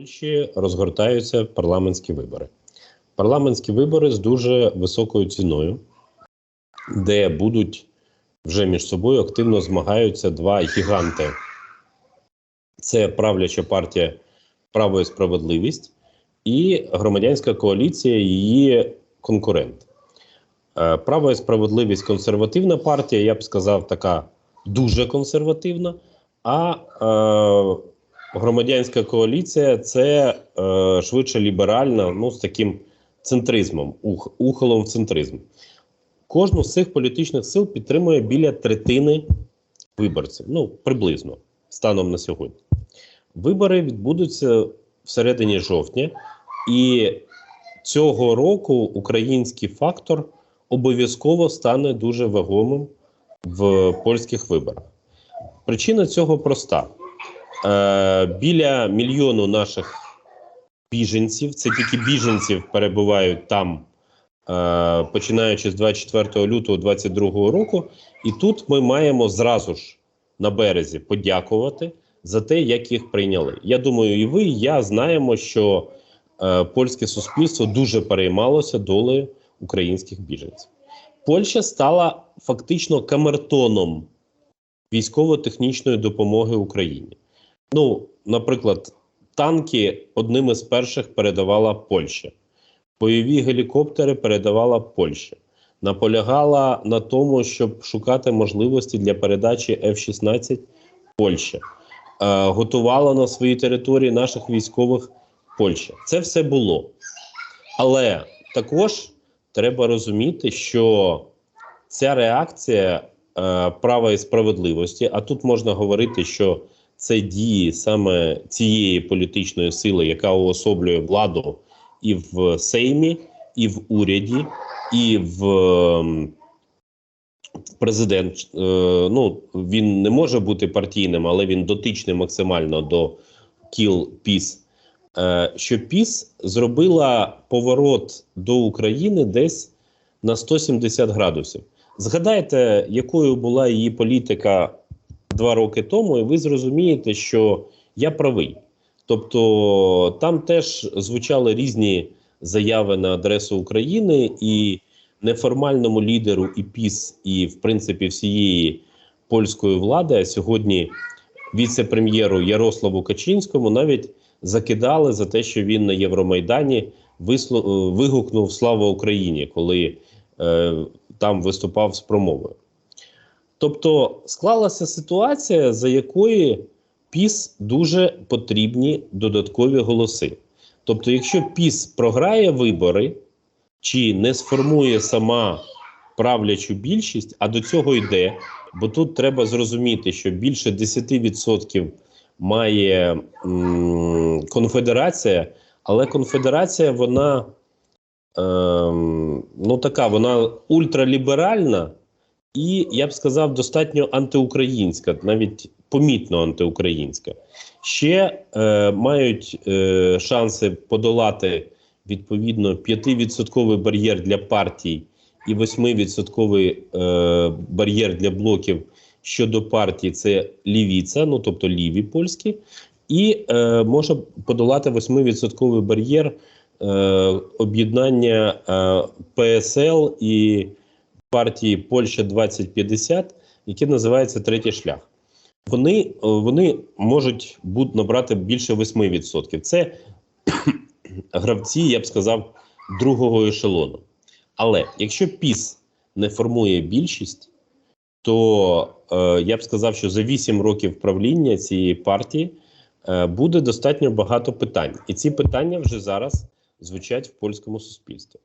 Польщі розгортаються парламентські вибори. Парламентські вибори з дуже високою ціною, де будуть вже між собою активно змагаються два гіганти. Це правляча партія Право і справедливість і громадянська коаліція, її конкурент. Е, Право і справедливість консервативна партія, я б сказав, така дуже консервативна. А е, громадянська коаліція це е, швидше ліберальна, ну з таким центризмом, ух, ухилом в центризм. Кожну з цих політичних сил підтримує біля третини виборців, ну приблизно станом на сьогодні. Вибори відбудуться всередині жовтня, і цього року український фактор обов'язково стане дуже вагомим в польських виборах. Причина цього проста: біля мільйону наших біженців, це тільки біженців перебувають там, е, починаючи з 24 лютого 2022 року. І тут ми маємо зразу ж на березі подякувати за те, як їх прийняли. Я думаю, і ви, і я знаємо, що е, польське суспільство дуже переймалося долею українських біженців. Польща стала фактично камертоном військово-технічної допомоги Україні. Ну, наприклад, танки одним із перших передавала Польща, бойові гелікоптери передавала Польща. Наполягала на тому, щоб шукати можливості для передачі F-16 Польща. Е, готувала на своїй території наших військових Польща. Це все було. Але також треба розуміти, що ця реакція е, права і справедливості, а тут можна говорити, що це дії саме цієї політичної сили, яка уособлює владу і в Сеймі, і в уряді, і в ем, президент. Е, ну він не може бути партійним, але він дотичний максимально до кіл піс. Е, що ПІС зробила поворот до України десь на 170 градусів. Згадайте, якою була її політика два роки тому, і ви зрозумієте, що я правий. Тобто там теж звучали різні заяви на адресу України і неформальному лідеру і ПІС, і в принципі всієї польської влади, а сьогодні віце-прем'єру Ярославу Качинському навіть закидали за те, що він на Євромайдані вигукнув Слава Україні, коли е, там виступав з промовою. Тобто склалася ситуація, за якої ПІС дуже потрібні додаткові голоси. Тобто, якщо ПІС програє вибори чи не сформує сама правлячу більшість, а до цього йде, бо тут треба зрозуміти, що більше 10% має м, конфедерація, але конфедерація вона ем, ну така, вона ультраліберальна і, я б сказав, достатньо антиукраїнська, навіть помітно антиукраїнська. Ще е, мають е, шанси подолати відповідно 5% бар'єр для партій і 8% е, бар'єр для блоків щодо партії це лівіця, ну тобто ліві польські, і е, може подолати 8% бар'єр е, об'єднання е, ПСЛ і партії Польща 2050, яке називається третій шлях. Вони е, вони можуть будуть набрати більше 8%. Це гравці, я б сказав, другого ешелону. Але якщо ПІС не формує більшість, то е, я б сказав, що за 8 років правління цієї партії е, буде достатньо багато питань, і ці питання вже зараз звучать в польському суспільстві.